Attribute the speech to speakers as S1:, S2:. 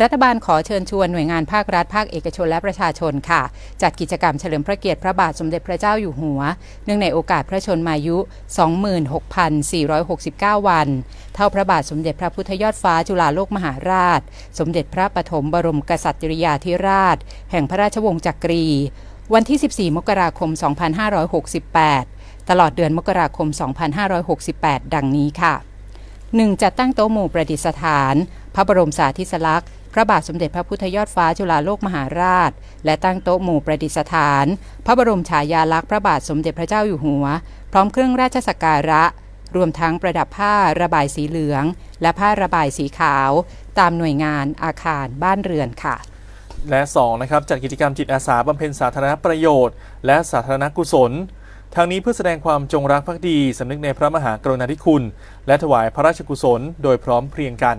S1: รัฐบาลขอเชิญชวนหน่วยงานภาครัฐภาคเอกชนและประชาชนค่ะ จัดกิจกรรมเฉลิมพระเกียรติพระบาทสมเด็จพระเจ้าอยู่หัว เนื่องในโอกาสพระชนมายุ 26,469 วัน เท่าพระบาทสมเด็จพระพุทธยอดฟ้าจุฬาโลกมหาราช สมเด็จพระปฐมบรมกษัตริยาธิราช แห่งพระราชวงศ์จักรี วันที่ 14 มกราคม 2568 ตลอดเดือนมกราคม 2568 ดังนี้ค่ะ 1. จัดตั้งโต๊ะหมู่ประดิษฐาน พระบรมสาธิสลักษณ์ พระบาทสมเด็จพระพุทธยอดฟ้าจุฬาโลกมหาราช และตั้งโต๊ะหมู่ประดิษฐาน พระบรมฉายาลักษณ์พระบาทสมเด็จพระเจ้าอยู่หัว พร้อมเครื่องราชสักการะ รวมทั้งประดับผ้าระบายสีเหลือง และผ้าระบายสีขาว ตามหน่วยงานอาคารบ้านเรือนค่ะ
S2: และ2นะครับจัดกิจกรรมจิตอาสาบำเพ็ญสาธารณประโยชน์ และสาธารณกุศล ทางนี้เพื่อแสดงความจงรักภักดีสำนึกในพระมหากรุณาธิคุณ และถวายพระราชกุศลโดยพร้อมเพรียงกัน